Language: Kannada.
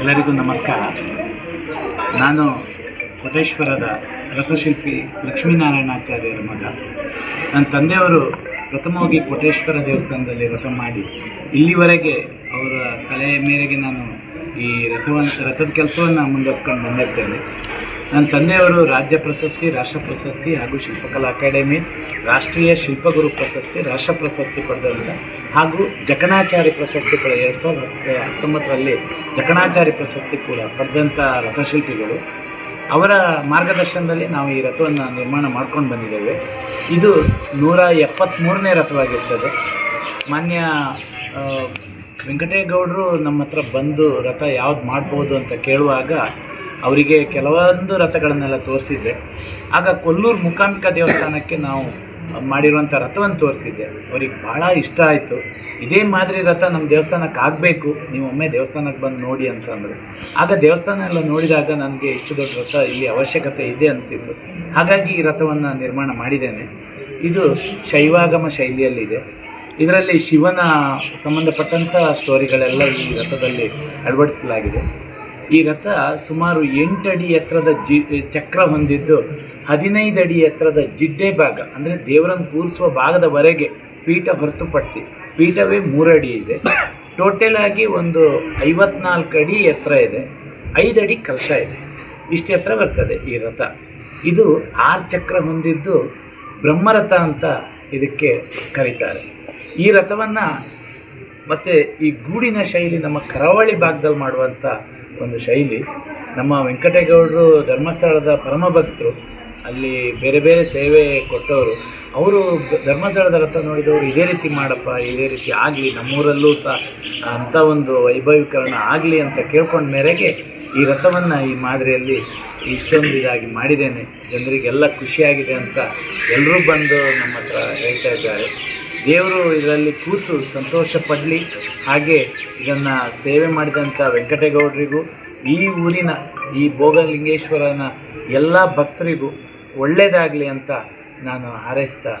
ಎಲ್ಲರಿಗೂ ನಮಸ್ಕಾರ. ನಾನು ಕೋಟೇಶ್ವರದ ರಥಶಿಲ್ಪಿ ಲಕ್ಷ್ಮೀನಾರಾಯಣಾಚಾರ್ಯರ ಮಗ. ನನ್ನ ತಂದೆಯವರು ಪ್ರಥಮವಾಗಿ ಕೋಟೇಶ್ವರ ದೇವಸ್ಥಾನದಲ್ಲಿ ರಥ ಮಾಡಿ, ಇಲ್ಲಿವರೆಗೆ ಅವರ ಸಲಹೆ ಮೇರೆಗೆ ನಾನು ಈ ರಥವನ್ನು ರಥದ ಕೆಲಸವನ್ನು ಮುಂದುವರ್ಸ್ಕೊಂಡು ಬಂದಿರ್ತೇನೆ ನನ್ನ ತಂದೆಯವರು ರಾಜ್ಯ ಪ್ರಶಸ್ತಿ, ರಾಷ್ಟ್ರ ಪ್ರಶಸ್ತಿ ಹಾಗೂ ಶಿಲ್ಪಕಲಾ ಅಕಾಡೆಮಿ, ರಾಷ್ಟ್ರೀಯ ಶಿಲ್ಪಗುರು ಪ್ರಶಸ್ತಿ, ರಾಷ್ಟ್ರ ಪ್ರಶಸ್ತಿ ಪಡೆದಂಥ ಹಾಗೂ ಜಕಣಾಚಾರಿ ಪ್ರಶಸ್ತಿ ಕೂಡ ಎರಡು ಸಾವಿರದ ಹತ್ತು ಹತ್ತೊಂಬತ್ತರಲ್ಲಿ ಜಕಣಾಚಾರಿ ಪ್ರಶಸ್ತಿ ಕೂಡ ಪಡೆದಂಥ ರಥಶಿಲ್ಪಿಗಳು ಅವರ ಮಾರ್ಗದರ್ಶನದಲ್ಲಿ ನಾವು ಈ ರಥವನ್ನು ನಿರ್ಮಾಣ ಮಾಡ್ಕೊಂಡು ಬಂದಿದ್ದೇವೆ. ಇದು ನೂರ ಎಪ್ಪತ್ತ್ಮೂರನೇ ರಥವಾಗಿರ್ತದೆ. ಮಾನ್ಯ ವೆಂಕಟೇಗೌಡರು ನಮ್ಮ ಹತ್ರ ಬಂದು ರಥ ಯಾವ್ದು ಮಾಡ್ಬೋದು ಅಂತ ಕೇಳುವಾಗ ಅವರಿಗೆ ಕೆಲವೊಂದು ರಥಗಳನ್ನೆಲ್ಲ ತೋರಿಸಿದ್ದೆ. ಆಗ ಕೊಲ್ಲೂರು ಮುಖಾಂಬಿಕಾ ದೇವಸ್ಥಾನಕ್ಕೆ ನಾವು ಮಾಡಿರುವಂಥ ರಥವನ್ನು ತೋರಿಸಿದ್ದೆ. ಅವ್ರಿಗೆ ಭಾಳ ಇಷ್ಟ ಆಯಿತು. ಇದೇ ಮಾದರಿ ರಥ ನಮ್ಮ ದೇವಸ್ಥಾನಕ್ಕೆ ಆಗಬೇಕು. ನೀವು ಒಮ್ಮೆ ದೇವಸ್ಥಾನಕ್ಕೆ ಬಂದು ನೋಡಿ ಅಂತಂದರು ಆಗ ದೇವಸ್ಥಾನ ಎಲ್ಲ ನೋಡಿದಾಗ ನನಗೆ ಇಷ್ಟು ದೊಡ್ಡ ರಥ ಇಲ್ಲಿ ಅವಶ್ಯಕತೆ ಇದೆ ಅನಿಸಿತು ಹಾಗಾಗಿ ಈ ರಥವನ್ನು ನಿರ್ಮಾಣ ಮಾಡಿದ್ದೇನೆ. ಇದು ಶೈವಾಗಮ ಶೈಲಿಯಲ್ಲಿದೆ. ಇದರಲ್ಲಿ ಶಿವನ ಸಂಬಂಧಪಟ್ಟಂಥ ಸ್ಟೋರಿಗಳೆಲ್ಲ ಈ ರಥದಲ್ಲಿ ಅಳವಡಿಸಲಾಗಿದೆ. ಈ ರಥ ಸುಮಾರು ಎಂಟಡಿ ಎತ್ತರದ ಜಿ ಚಕ್ರ ಹೊಂದಿದ್ದು ಹದಿನೈದು ಅಡಿ ಎತ್ತರದ ಜಿಡ್ಡೆ ಭಾಗ, ಅಂದರೆ ದೇವರನ್ನು ಕೂರಿಸುವ ಭಾಗದವರೆಗೆ ಪೀಠ ಹೊರತುಪಡಿಸಿ, ಪೀಠವೇ ಅಡಿ ಇದೆ. ಟೋಟಲ್ ಆಗಿ ಒಂದು ಐವತ್ನಾಲ್ಕು ಅಡಿ ಎತ್ತರ ಇದೆ, ಐದು ಅಡಿ ಕಲಶ ಇದೆ. ಇಷ್ಟು ಎತ್ತರ ಬರ್ತದೆ ಈ ರಥ. ಇದು ಆರು ಚಕ್ರ ಹೊಂದಿದ್ದು ಬ್ರಹ್ಮರಥ ಅಂತ ಇದಕ್ಕೆ ಕರೀತಾರೆ. ಈ ರಥವನ್ನು ಮತ್ತು ಈ ಗೂಡಿನ ಶೈಲಿ ನಮ್ಮ ಕರಾವಳಿ ಭಾಗದಲ್ಲಿ ಮಾಡುವಂಥ ಒಂದು ಶೈಲಿ. ನಮ್ಮ ವೆಂಕಟೇಗೌಡರು ಧರ್ಮಸ್ಥಳದ ಪರಮ ಭಕ್ತರು ಅಲ್ಲಿ ಬೇರೆ ಬೇರೆ ಸೇವೆ ಕೊಟ್ಟವರು, ಅವರು ಧರ್ಮಸ್ಥಳದ ರಥ ನೋಡಿದವರು ಇದೇ ರೀತಿ ಮಾಡಪ್ಪ, ಇದೇ ರೀತಿ ಆಗಲಿ, ನಮ್ಮೂರಲ್ಲೂ ಸಹ ಅಂಥ ಒಂದು ವೈಭವೀಕರಣ ಆಗಲಿ ಅಂತ ಕೇಳ್ಕೊಂಡ ಮೇರೆಗೆ ಈ ರಥವನ್ನು ಈ ಮಾದರಿಯಲ್ಲಿ ಇಷ್ಟೊಂದು ಇದಾಗಿ ಮಾಡಿದ್ದೇನೆ. ಜನರಿಗೆಲ್ಲ ಖುಷಿಯಾಗಿದೆ ಅಂತ ಎಲ್ಲರೂ ಬಂದು ನಮ್ಮ ಹತ್ರ ಹೇಳ್ತಾ ಇದ್ದಾರೆ. ದೇವರು ಇದರಲ್ಲಿ ಕೂತು ಸಂತೋಷ ಪಡಲಿ. ಹಾಗೆ ಇದನ್ನು ಸೇವೆ ಮಾಡಿದಂಥ ವೆಂಕಟೇಗೌಡರಿಗೂ, ಈ ಊರಿನ ಈ ಭೋಗಲಿಂಗೇಶ್ವರನ ಎಲ್ಲ ಭಕ್ತರಿಗೂ ಒಳ್ಳೆಯದಾಗಲಿ ಅಂತ ನಾನು ಹಾರೈಸ್ತಾ